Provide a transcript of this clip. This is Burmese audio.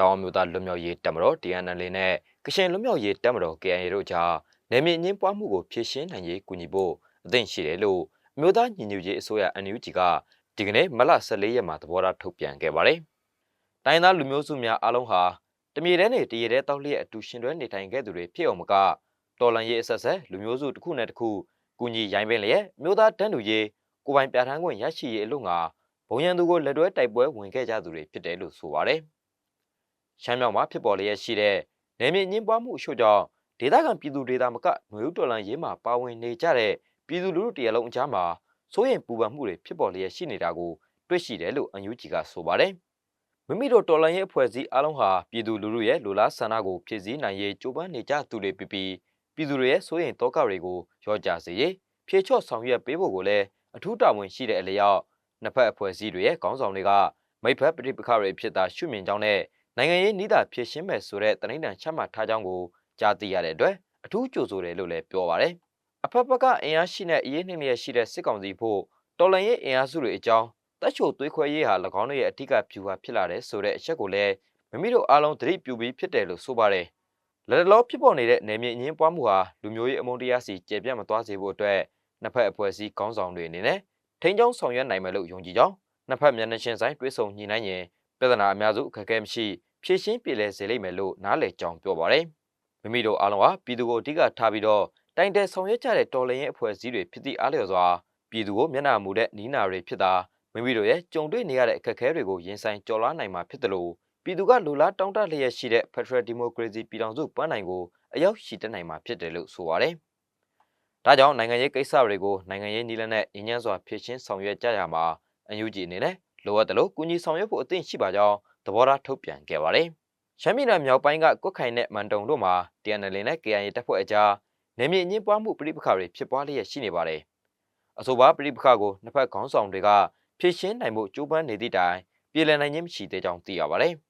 တောင်မျိုးသားလွတ်မြောက်ရေးတပ်မတော် DNL နဲ့ကရှင်လွတ်မြောက်ရေးတပ်မတော် KIA တို့ကြားနယ်မြေအငင်းပွားမှုကိုဖြေရှင်းနိုင်ရေးကူညီဖို့အသင့်ရှိတယ်လို့အမျိုးသားညီညွတ်ရေးအစိုးရ NUG ကဒီကနေ့မလ14ရက်မှာသဘောထားထုတ်ပြန်ခဲ့ပါတယ်။တိုင်းသားလူမျိုးစုများအားလုံးဟာတမြေတဲနဲ့တရေတဲတောက်လျက်အတူရှင်တွဲနေထိုင်ခဲ့သူတွေဖြစ်အောင်မကတော်လန်ရေးအဆက်ဆက်လူမျိုးစုတစ်ခုနဲ့တစ်ခုကူညီရိုင်းပင်လျက်မြို့သားတန်းတူရေးကိုယ်ပိုင်ပြဋ္ဌာန်းခွင့်ရရှိရေးအလို့ငါဘုံရန်သူကိုလက်တွဲတိုက်ပွဲဝင်ခဲ့ကြသူတွေဖြစ်တယ်လို့ဆိုပါတယ်။ ရှမ်းမြောက်မှာဖြစ်ပေါ်လျက်ရှိတဲ့နယ်မြေညှင်းပွားမှုအချို့ကြောင့်ဒေသခံပြည်သူဒေသမကຫນွေဥတော်လန်ရေးမှာပါဝင်နေကြတဲ့ပြည်သူလူထုတရလုံးအကြားမှာစိုးရင်ပူပန်မှုတွေဖြစ်ပေါ်လျက်ရှိနေတာကိုတွေ့ရှိတယ်လို့အန်ယူဂျီကဆိုပါတယ်။မိမိတို့တော်လန်ရေးအဖွဲ့အစည်းအားလုံးဟာပြည်သူလူထုရဲ့လူလားဆန္ဒကိုဖြည့်ဆည်းနိုင်ရေးကြိုးပမ်းနေကြသူတွေဖြစ်ပြီးပြည်သူတွေရဲ့စိုးရင်တောကတွေကိုရောကြစေရေးဖြေချော့ဆောင်ရွက်ပေးဖို့ကိုလည်းအထူးတာဝန်ရှိတဲ့အလျောက်နှစ်ဖက်အဖွဲ့အစည်းတွေရဲ့ခေါင်းဆောင်တွေကမိဖက်ပဋိပက္ခတွေဖြစ်တာရှုမြင်ကြောင်းနဲ့ နိုင်ငံရေးနှီးတာဖြစ်ရှင်းမဲ့ဆိုတဲ့တနိဒ္ဒန်ချမှတ်ထားကြောင်းကိုကြားသိရတဲ့အတွက်အထူးကြိုဆိုတယ်လို့လည်းပြောပါတယ်။အဖက်ဖက်ကအင်အားရှိတဲ့အရေးနှိမ့်လျက်ရှိတဲ့စစ်ကောင်စီဖို့တော်လန်ရေးအင်အားစုတွေအကြောင်းတက်ချိုသွေးခွဲရေးဟာ၎င်းတို့ရဲ့အဓိကဖြူဟာဖြစ်လာတဲ့ဆိုတဲ့အချက်ကိုလည်းမိမိတို့အားလုံးသတိပြုပြီးဖြစ်တယ်လို့ဆိုပါတယ်။လက်တလောဖြစ်ပေါ်နေတဲ့နယ်မြေအငင်းပွားမှုဟာလူမျိုးရေးအမုန်းတရားစီကျေပြတ်မသွားစေဖို့အတွက်နှစ်ဖက်အဖွဲ့အစည်းခေါင်းဆောင်တွေအနေနဲ့ထိန်းချုပ်ဆောင်ရွက်နိုင်မယ်လို့ယုံကြည်ကြောင်းနှစ်ဖက်မျက်နှာချင်းဆိုင်တွဲဆုံညှိနှိုင်းရင် ပြဿနာအများစုအခက်အခဲမရှိဖြည့်ရှင်းပြေလည်စေလိမ့်မယ်လို့နားလည်ကြောင်းပြောပါတယ်။မိမိတို့အားလုံးဟာပြည်သူကိုအဓိကထားပြီးတော့တိုင်တဲဆောင်ရွက်ကြတဲ့တော်လှန်ရေးအဖွဲ့အစည်းတွေဖြစ်သည့်အားလျော်စွာပြည်သူကိုမျက်နှာမူတဲ့နီးနာတွေဖြစ်တာမိမိတို့ရဲ့ကြုံတွေ့နေရတဲ့အခက်အခဲတွေကိုရင်ဆိုင်ကျော်လွှားနိုင်မှာဖြစ်တယ်လို့ပြည်သူကလူလားတောင်းတလျက်ရှိတဲ့ Federal Democracy ပြည်ထောင်စုပန်းနိုင်ကိုအရောက်ရှိတက်နိုင်မှာဖြစ်တယ်လို့ဆိုပါတယ်။ဒါကြောင့်နိုင်ငံရေးကိစ္စတွေကိုနိုင်ငံရေးနည်းလမ်းနဲ့အញ្ញမ်းစွာဖြည့်ရှင်းဆောင်ရွက်ကြရမှာအယူဂျီအနေနဲ့ လိုအပ်တယ်လို့ကုညီဆောင်ရွက်ဖို့အသင့်ရှိပါကြောင်းသဘောထားထုတ်ပြန်ခဲ့ပါတယ်။ရှမ်းပြည်နယ်မြောက်ပိုင်းကကွတ်ခိုင်နဲ့မန်တုံတို့မှာ TNL နဲ့ KIA တပ်ဖွဲ့အကြားနေမြေအငင်းပွားမှုပြိပခါတွေဖြစ်ပွားလျက်ရှိနေပါတယ်။အဆိုပါပြိပခါကိုနှစ်ဖက်ခေါင်းဆောင်တွေကဖြည့်ရှင်းနိုင်မှုကြိုးပမ်းနေသည့်တိုင်ပြည်လည်နိုင်ခြင်းမရှိသေးကြောင်းသိရပါတယ်။